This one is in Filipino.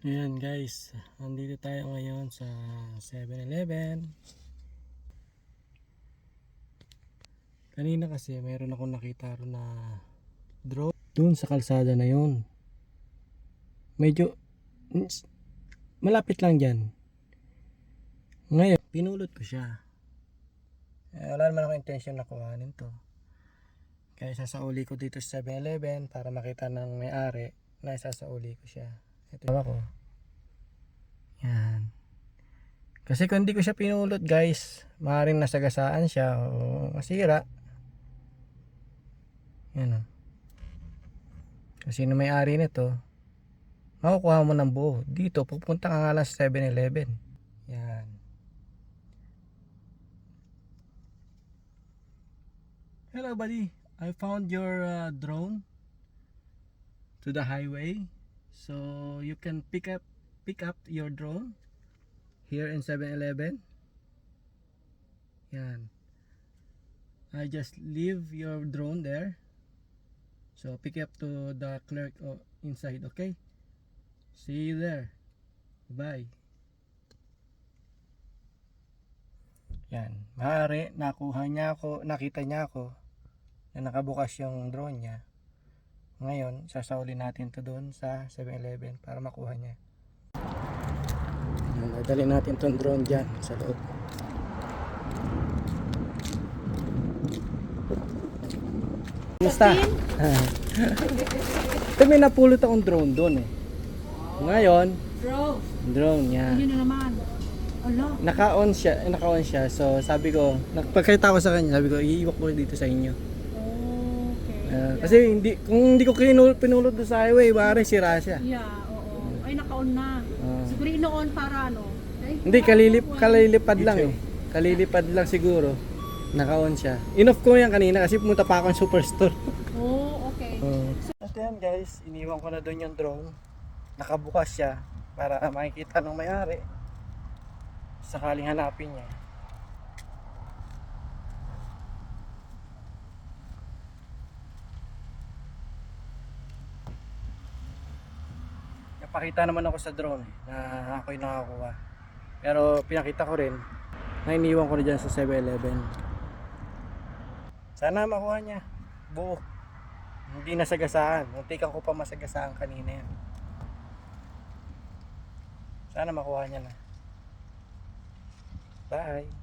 Ayan guys, nandito tayo ngayon sa 7-Eleven. Kanina kasi mayroon akong nakita ro na drone doon sa kalsada na yon. Medyo malapit lang dyan. Ngayon, pinulot ko siya. Eh, wala naman ako intention na kuhanin to. Kaya sasauli ko dito sa 7-Eleven para makita ng may-ari na isasauli ko siya. Ito yung ko. Yan. Kasi kung hindi ko siya pinulot guys, maaaring nasagasaan siya o masira. Yan o. Kung sino may-ari nito, makukuha mo ng buo. Dito, pupunta ka nga lang sa 7-Eleven. Yan. Hello buddy, I found your uh, drone to the highway. So you can pick up pick up your drone here in 7-Eleven. Yan. I just leave your drone there. So pick up to the clerk inside, okay? See you there. Bye. Yan. Maaari nakuha niya ako, nakita niya ako na nakabukas yung drone niya. Ngayon, sasauli natin to doon sa 7-Eleven para makuha niya. Yan, dadali natin tong drone dyan sa loob. Kumusta? Ito may napulot akong drone doon eh. Ngayon, Bro, drone niya. yun na naman. Naka-on siya, eh, naka-on siya. So sabi ko, nagpagkita ko sa kanya, sabi ko, iiwak ko dito sa inyo. Okay. Ah, kasi hindi kung hindi ko kinul pinulot doon sa highway, pare sira siya. Yeah, oo. Ay, naka-on na. Ah. Siguro ino-on para ano? Ay, Hindi kalilip kalilipad lang eh. Kalilipad lang siguro. Naka-on siya. Inoff ko yan kanina kasi pumunta pa ako ng superstore. Oo, okay. Oh. At yan guys, iniwan ko na doon yung drone. Nakabukas siya para makikita ng may-ari. Sakaling hanapin niya. Napakita naman ako sa drone eh, na ako'y nakakuha. Pero pinakita ko rin na iniwan ko na dyan sa 7-Eleven. Sana makuha niya. Buo. Hindi nasagasaan. Muntikan ko pa masagasaan kanina yan. Sana makuha niya na. Bye.